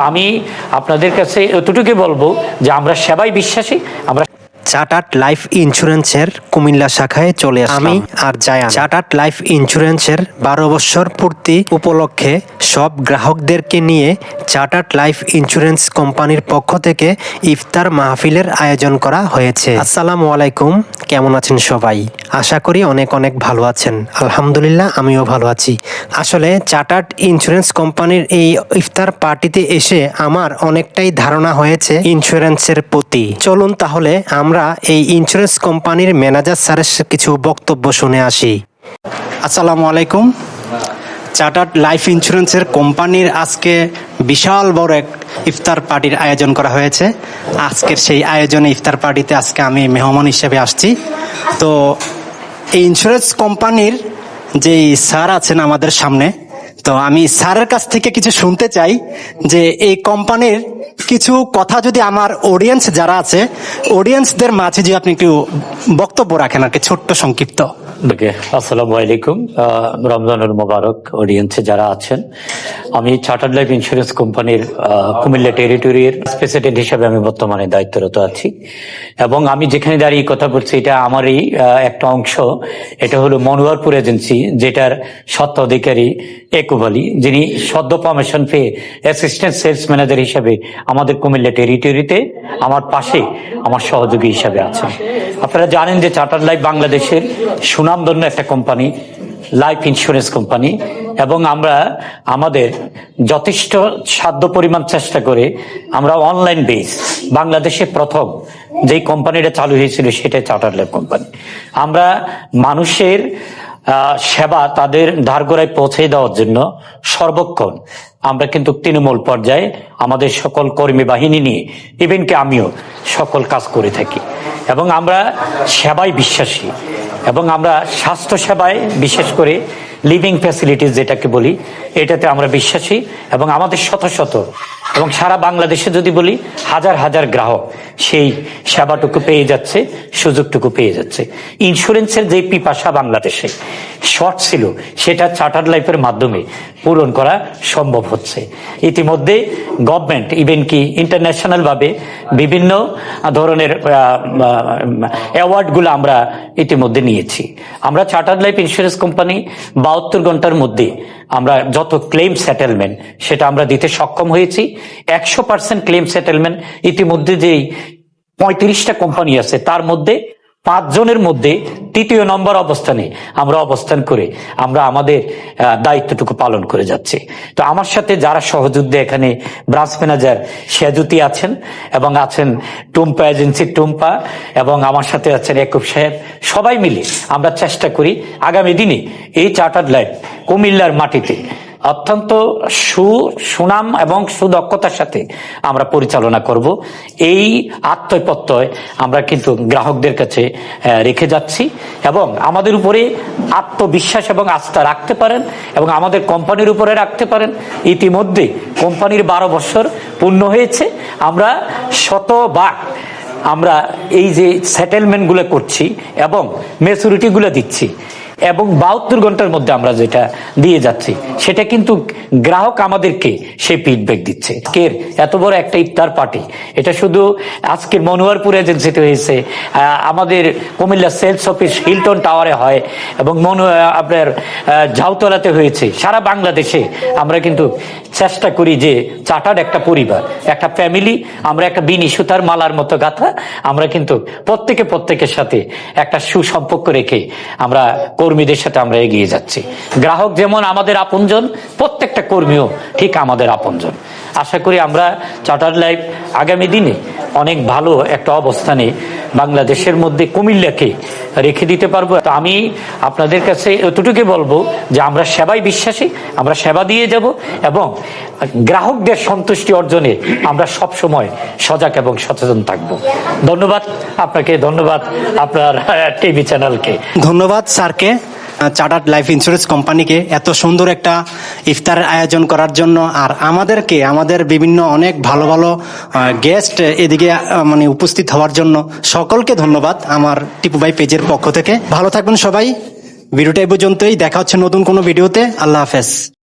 আমি আপনাদের কাছে এতটুকুই বলব যে আমরা সেবাই বিশ্বাসী আমরা চার্টার্ড লাইফ ইন্স্যুরেন্সের কুমিল্লা শাখায় চলে আসলাম। আমি আর জায়ান। চার্টার্ড লাইফ ইন্স্যুরেন্সের বারো বছর পূর্তি উপলক্ষে সব গ্রাহকদেরকে নিয়ে চার্টার্ড লাইফ ইন্স্যুরেন্স কোম্পানির পক্ষ থেকে ইফতার মাহফিলের আয়োজন করা হয়েছে। আসসালামু আলাইকুম কেমন আছেন সবাই? আশা করি অনেক অনেক ভালো আছেন। আলহামদুলিল্লাহ আমিও ভালো আছি। আসলে চার্টার্ড ইন্স্যুরেন্স কোম্পানির এই ইফতার পার্টিতে এসে আমার অনেকটাই ধারণা হয়েছে ইন্স্যুরেন্সের প্রতি। চলুন তাহলে আমরা এই ইন্স্যুরেন্স কোম্পানির ম্যানেজার স্যারের কিছু বক্তব্য শুনে আসি। আসসালামু আলাইকুম। চার্টার্ড লাইফ ইন্স্যুরেন্সের কোম্পানির আজকে বিশাল বড় এক ইফতার পার্টির আয়োজন করা হয়েছে। আজকের সেই আয়োজনে ইফতার পার্টিতে আজকে আমি মেহমান হিসেবে আসছি। তো এই ইন্স্যুরেন্স কোম্পানির যেই স্যার আছেন আমাদের সামনে তো আমি স্যারের কাছ থেকে কিছু শুনতে চাই যে এই কোম্পানির কিছু কথা যদি আমার অডিয়েন্স যারা আছে অডিয়েন্সদের মাঝে যে আপনি একটু বক্তব্য রাখেন আর কি, ছোট্ট সংক্ষিপ্ত। আসসালামু আলাইকুম। রমজানুল মোবারক অডিয়েন্সে যারা আছেন, আমি চার্টার্ড লাইফ ইন্স্যুরেন্স কোম্পানির কুমিল্লা টেরিটরির প্রেসিডেন্ট হিসেবে আমি বর্তমানে দায়িত্বরত আছি। এবং আমি যেখানে দাঁড়িয়ে কথা বলছি, এটা আমারই একটা অংশ। এটা হলো মনোয়ারপুর এজেন্সি, যেটার স্বত্বাধিকারী আলী, যিনি সদ্য প্রমোশন পেয়ে অ্যাসিস্ট্যান্ট সেলস ম্যানেজার হিসাবে আমাদের কুমিল্লা টেরিটরিতে আমার পাশে আমার সহযোগী হিসাবে আছেন। আপনারা জানেন যে চার্টার লাইফ বাংলাদেশের সুনামধন্য একটা কোম্পানি লাইফ ইন্স্যুরেন্স কোম্পানি এবং আমরা আমাদের যথেষ্ট সাধ্য পরিমাণ চেষ্টা করে আমরা অনলাইন বেস বাংলাদেশে প্রথম যেই কোম্পানিটা চালু হয়েছিল সেটাই চার্টার লাইফ কোম্পানি আমরা মানুষের সেবা তাদের ধারগোড়ায় পৌঁছে দেওয়ার জন্য সর্বক্ষণ। আমরা কিন্তু তৃণমূল পর্যায়ে আমাদের সকল কর্মী বাহিনী নিয়ে ইভেন ইভেনকে আমিও সকল কাজ করে থাকি। এবং আমরা সেবায় বিশ্বাসী। এবং আমরা স্বাস্থ্য সেবায় বিশেষ করে লিভিং ফ্যাসিলিটিস যেটাকে বলি, এটাতে আমরা বিশ্বাসী। এবং আমাদের শত শত এবং সারা বাংলাদেশে যদি বলি, হাজার হাজার গ্রাহক সেই সেবাটুকু পেয়ে যাচ্ছে, সুযোগটুকু পেয়ে যাচ্ছে। ইন্স্যুরেন্সের যে পিপাসা বাংলাদেশে শর্ট ছিল, সেটা চার্টার লাইফের মাধ্যমে পূরণ করা সম্ভব হচ্ছে। ইতিমধ্যে গভর্নমেন্ট, ইভেন কি ইন্টারন্যাশনাল ভাবে বিভিন্ন ধরনের অ্যাওয়ার্ডগুলো আমরা ইতিমধ্যে নিয়েছি। আমরা চার্টার লাইফ ইন্স্যুরেন্স কোম্পানি বাহাত্তর ঘণ্টার মধ্যে আমরা যত ক্লেম সেটেলমেন্ট সেটা আমরা দিতে সক্ষম হয়েছি। একশো পার্সেন্ট ক্লেম সেটেলমেন্ট ইতিমধ্যে যেই পঁয়ত্রিশটা কোম্পানি আছে, তার মধ্যে পাঁচজনের মধ্যে তৃতীয় নম্বর অবস্থানে আমরা অবস্থান করে আমরা আমাদের দায়িত্বটুকু পালন করে যাচ্ছি। তো আমার সাথে যারা সহযোদ্ধা এখানে ব্রাঞ্চ ম্যানেজার সেজুতি আছেন এবং আছেন টুম্পা এজেন্সি টুম্পা এবং আমার সাথে আছেন একুব সাহেব, সবাই মিলে আমরা চেষ্টা করি আগামী দিনে এই চার্টার্ড লাইফ কুমিল্লার মাটিতে অত্যন্ত সু, সুনাম এবং সুদক্ষতার সাথে আমরা পরিচালনা করব। এই আত্মপ্রত্যয় আমরা কিন্তু গ্রাহকদের কাছে রেখে যাচ্ছি এবং আমাদের উপরে আত্মবিশ্বাস এবং আস্থা রাখতে পারেন এবং আমাদের কোম্পানির উপরে রাখতে পারেন। ইতিমধ্যে কোম্পানির বারো বছর পূর্ণ হয়েছে। আমরা শতভাগ আমরা এই যে সেটেলমেন্টগুলো করছি এবং মেচুরিটিগুলো দিচ্ছি। এবং বাহাত্তর ঘণ্টার মধ্যে আমরা যেটা দিয়ে যাচ্ছি, সেটা কিন্তু গ্রাহক আমাদেরকে সেই ফিডব্যাক দিচ্ছে। আজকের এত বড় একটা ইফতার পার্টি এটা শুধু আজকের মনোয়ারপুর এজেন্সিতে হয়েছে। আমাদের কুমিল্লা সেলস অফিস হিলটন টাওয়ারে হয় এবং মনো আপনার ঝাউতলাতে হয়েছে। সারা বাংলাদেশে আমরা কিন্তু চেষ্টা করি যে চার্টার্ড একটা পরিবার, একটা ফ্যামিলি আমরা একটা বিনি সুতার মালার মতো গাথা, আমরা কিন্তু প্রত্যেকে প্রত্যেকের সাথে একটা সুসম্পর্ক রেখে আমরা কর্মীদের সাথে আমরা এগিয়ে যাচ্ছি। গ্রাহক যেমন আমাদের আপনজন, প্রত্যেকটা কর্মীও ঠিক আমাদের আপনজন। আশা করি আমরা চার্টার লাইফ আগামী দিনে অনেক ভালো একটা অবস্থানে বাংলাদেশের মধ্যে কুমিল্লাকে রেখে দিতে পারব। তো আমি আপনাদের কাছে এতটুকু বলব যে আমরা সেবাই বিশ্বাসী, আমরা সেবা দিয়ে যাব এবং গ্রাহকদের সন্তুষ্টি অর্জনে আমরা সব সময় সজাগ এবং সচেতন থাকব। ধন্যবাদ আপনাকে, ধন্যবাদ আপনার টিভি চ্যানেলকে ধন্যবাদ স্যারকে। চার্টার্ড লাইফ ইন্স্যুরেন্স কোম্পানিকে এত সুন্দর একটা ইফতারের আয়োজন করার জন্য আর আমাদেরকে, আমাদের বিভিন্ন অনেক ভালো ভালো গেস্ট এদিকে মানে উপস্থিত হওয়ার জন্য সকলকে ধন্যবাদ আমার টিপু ভাই পেজের পক্ষ থেকে। ভালো থাকবেন সবাই। ভিডিওটা এই পর্যন্তই। দেখা হচ্ছে নতুন কোনো ভিডিওতে। আল্লাহ হাফেজ।